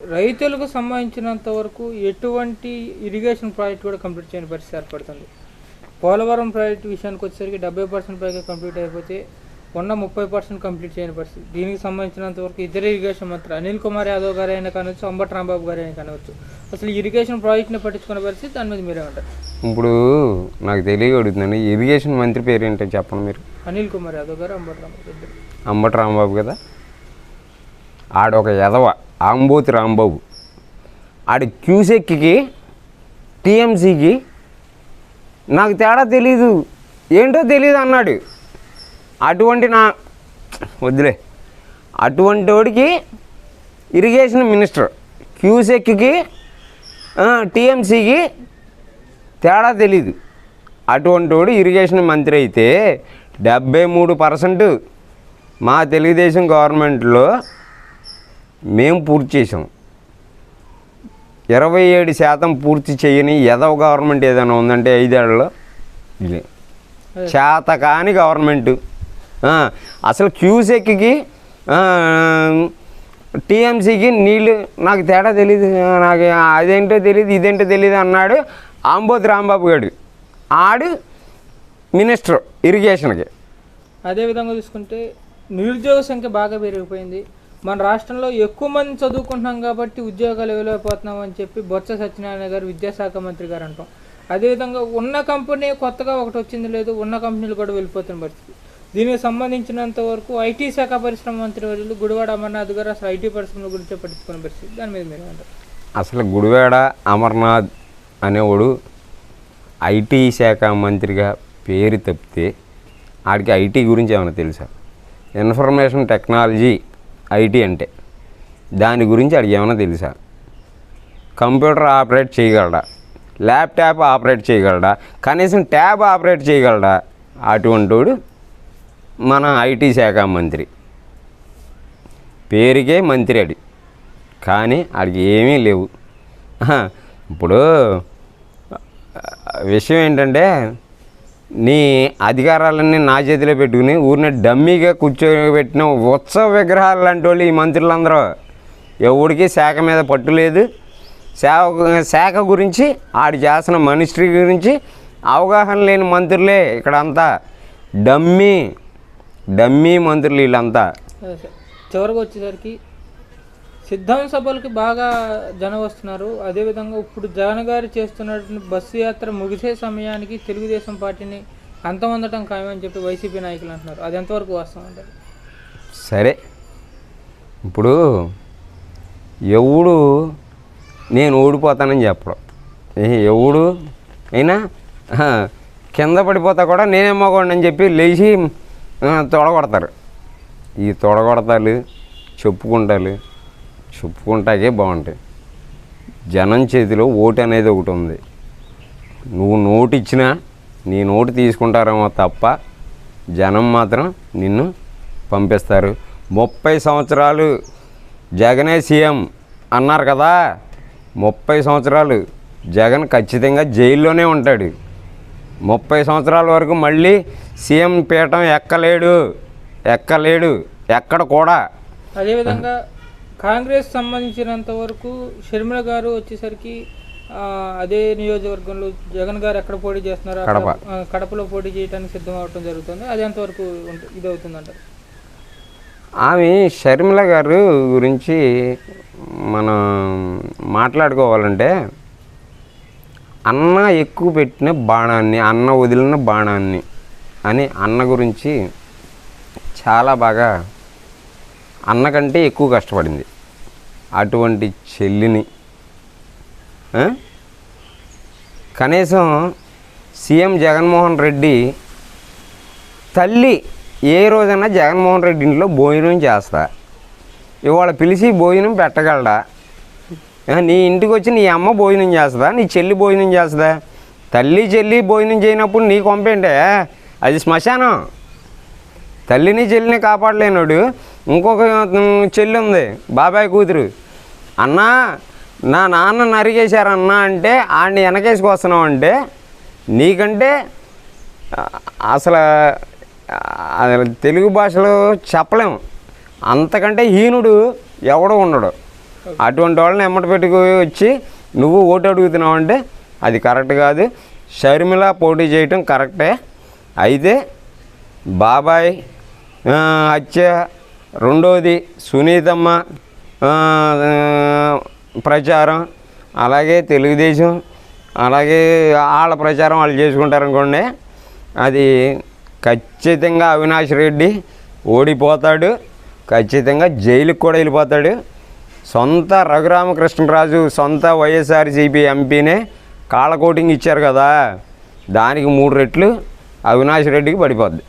రైతులకు సంబంధించినంత వరకు ఎటువంటి ఇరిగేషన్ ప్రాజెక్ట్ కూడా కంప్లీట్ చేయని పరిస్థితి ఏర్పడుతుంది. పోలవరం ప్రాజెక్ట్ విషయానికి వచ్చేసరికి డెబ్బై పర్సెంట్ పైగా కంప్లీట్ అయిపోతే ఉన్న ముప్పై పర్సెంట్ కంప్లీట్ చేయని పరిస్థితి. దీనికి సంబంధించినంత వరకు ఇద్దరు ఇరిగేషన్ మంత్రి అనిల్ కుమార్ యాదవ్ గారు అయినా కానవచ్చు అంబట్ రాంబాబు గారు అయినా కానవచ్చు అసలు ఇరిగేషన్ ప్రాజెక్ట్ని పట్టించుకున్న పరిస్థితి దాని మీద మీరేమంటారు ఇప్పుడు నాకు తెలియ అడుగుతుందండి ఇరిగేషన్ మంత్రి పేరు ఏంటో చెప్పండి మీరు. అనిల్ కుమార్ యాదవ్ గారు అంబట్ రాంబాబు అంబటి రాంబాబు కదా? ఆడొక ఎదవ ఆంబోతి రాంబాబు. ఆడి క్యూసెక్కి టీఎంసీకి నాకు తేడా తెలీదు. ఏంటో తెలియదు అన్నాడు. అటువంటి నా వద్దులే. అటువంటి వాడికి ఇరిగేషన్ మినిస్టర్ క్యూసెక్కి టీఎంసీకి తేడా తెలీదు. అటువంటి వాడు ఇరిగేషన్ మంత్రి అయితే డెబ్బై మూడు పర్సెంట్ మా తెలుగుదేశం గవర్నమెంట్లో మేము పూర్తి చేసాం ఇరవై ఏడు శాతం పూర్తి చేయని ఎదవ గవర్నమెంట్ ఏదైనా ఉందంటే ఐదేళ్ళలో? ఇదే చేత కాని గవర్నమెంట్. ఆ, అసలు క్యూసెక్కి టీఎంసీకి నీళ్ళు నాకు తేడా తెలియదు నాకు అదేంటో తెలియదు ఇదేంటో తెలియదు అన్నాడు ఆంబోతి రాంబాబు గారు ఆడు మినిస్టర్ ఇరిగేషన్కి. అదేవిధంగా చూసుకుంటే నిరుద్యోగ సంఖ్య బాగా పెరిగిపోయింది. మన రాష్ట్రంలో ఎక్కువ మంది చదువుకుంటున్నాం కాబట్టి ఉద్యోగాలు ఇవ్వలేకపోతున్నాం అని చెప్పి బొత్స సత్యనారాయణ గారు విద్యాశాఖ మంత్రి గారు అంటాం. అదేవిధంగా ఉన్న కంపెనీ కొత్తగా ఒకటి వచ్చింది లేదు ఉన్న కంపెనీలు కూడా వెళ్ళిపోతున్న పరిస్థితి. దీనికి సంబంధించినంత వరకు ఐటీ శాఖ పరిశ్రమ మంత్రి వర్యులు గుడివాడ అమర్నాథ్ గారు అసలు ఐటీ పరిశ్రమల గురించి పట్టించుకున్న పరిస్థితి. దాని మీద మీరు అంటారు అసలు గుడివాడ అమర్నాథ్ అనేవాడు ఐటీ శాఖ మంత్రిగా పేరు తప్పితే ఆడికి ఐటీ గురించి ఏమైనా తెలుసా? ఇన్ఫర్మేషన్ టెక్నాలజీ ఐటీ అంటే. దాని గురించి అడిగేమన్నా ఏమైనా తెలుసా? కంప్యూటర్ ఆపరేట్ చేయగలడా? ల్యాప్టాప్ ఆపరేట్ చేయగలడా? కనీసం ట్యాబ్ ఆపరేట్ చేయగలడా? అటువంటి వాడు మన ఐటీ శాఖ మంత్రి. పేరుకే మంత్రి అడి కానీ అడిగి ఏమీ లేవు. ఇప్పుడు విషయం ఏంటంటే నీ అధికారాలన్నీ నా చేతిలో పెట్టుకుని ఊరిని డమ్మీగా కూర్చోబెట్టిన ఉత్సవ విగ్రహాలు లాంటి వాళ్ళు ఈ మంత్రులందరూ. ఎవడికి శాఖ మీద పట్టు లేదు. శాఖ శాఖ గురించి ఆడు చేసిన మినిస్ట్రీ గురించి అవగాహన లేని మంత్రులే ఇక్కడ అంతా డమ్మీ డమ్మీ మంత్రులు వీళ్ళంతా. చివరికి వచ్చేసరికి సిద్ధం సభలకి బాగా జనం వస్తున్నారు. అదేవిధంగా ఇప్పుడు జగన్ గారు చేస్తున్నటువంటి బస్సు యాత్ర ముగిసే సమయానికి తెలుగుదేశం పార్టీని అంతమందటం ఖాయమని చెప్పి వైసీపీ నాయకులు అంటున్నారు. అది ఎంతవరకు వాస్తవం అంటారు సరే. ఇప్పుడు ఎవడు నేను ఓడిపోతానని చెప్పడం. ఏ, ఎవడు? అయినా? కింద పడిపోతా కూడా నేనే మగవాడిని అని చెప్పి లేచి తొడగొడతారు. ఈ తొడగొడతాలు చెప్పుకుంటారు చెప్పుకుంటాకే బాగుంటాయి. జనం చేతిలో ఓటు అనేది ఒకటి ఉంది. నువ్వు నోటు ఇచ్చినా నీ నోటు తీసుకుంటారేమో తప్ప జనం మాత్రం నిన్ను పంపిస్తారు. ముప్పై సంవత్సరాలు జగనే సీఎం అన్నారు కదా? ముప్పై సంవత్సరాలు జగన్ ఖచ్చితంగా జైల్లోనే ఉంటాడు. ముప్పై సంవత్సరాల వరకు మళ్ళీ సీఎం పీఠం ఎక్కలేడు ఎక్కలేడు ఎక్కడ కూడా. అదేవిధంగా కాంగ్రెస్ సంబంధించినంత వరకు షర్మిల గారు వచ్చేసరికి అదే నియోజకవర్గంలో జగన్ గారు ఎక్కడ పోటీ చేస్తున్నారో కడపలో పోటీ చేయడానికి సిద్ధం అవడం జరుగుతుంది. అది ఎంతవరకు ఇది అవుతుందంటారు ఆమె షర్మిల గారు గురించి మనం మాట్లాడుకోవాలంటే అన్న ఎక్కువ పెట్టిన బాణాన్ని అన్న వదిలిన బాణాన్ని అని అన్న గురించి చాలా బాగా అన్న కంటే ఎక్కువ కష్టపడింది. అటువంటి చెల్లిని కనీసం సీఎం జగన్మోహన్ రెడ్డి తల్లి ఏ రోజైనా జగన్మోహన్ రెడ్డి ఇంట్లో భోజనం చేస్తా. ఇవాళ పిలిచి భోజనం పెట్టగలడా? నీ ఇంటికి వచ్చి నీ అమ్మ భోజనం చేస్తుందా? నీ చెల్లి భోజనం చేస్తుందా? తల్లి చెల్లి భోజనం చేయనప్పుడు నీ కొంపేంటే అది శ్మశానం. తల్లిని చెల్లిని కాపాడలేనోడు ఇంకొక చెల్లి ఉంది బాబాయ్ కూతురు. అన్నా నా నాన్న నరిగేశారన్నా అంటే ఆడిని వెనకేసుకొస్తున్నావు అంటే నీకంటే ఆ, అసలు తెలుగు భాషలో చెప్పలేము అంతకంటే హీనుడు ఎవడు ఉండడు. అటువంటి వాళ్ళని ఎమ్మట పెట్టుకు వచ్చి నువ్వు ఓటు అడుగుతున్నావు అంటే అది కరెక్ట్ కాదు. షర్మిల పోటీ చేయటం కరెక్టే. అయితే బాబాయ్ హత్య రెండవది సునీతమ్మ ప్రచారం. అలాగే తెలుగుదేశం అలాగే వాళ్ళ ప్రచారం వాళ్ళు చేసుకుంటారు అనుకోండి అది ఖచ్చితంగా అవినాష్ రెడ్డి ఓడిపోతాడు ఖచ్చితంగా జైలుకి కూడా వెళ్ళిపోతాడు. సొంత రఘురామకృష్ణరాజు సొంత వైఎస్ఆర్సీపీ ఎంపీనే కాళ్ళ కోటింగ్ ఇచ్చారు కదా దానికి మూడు రెట్లు అవినాష్ రెడ్డికి పడిపోద్ది.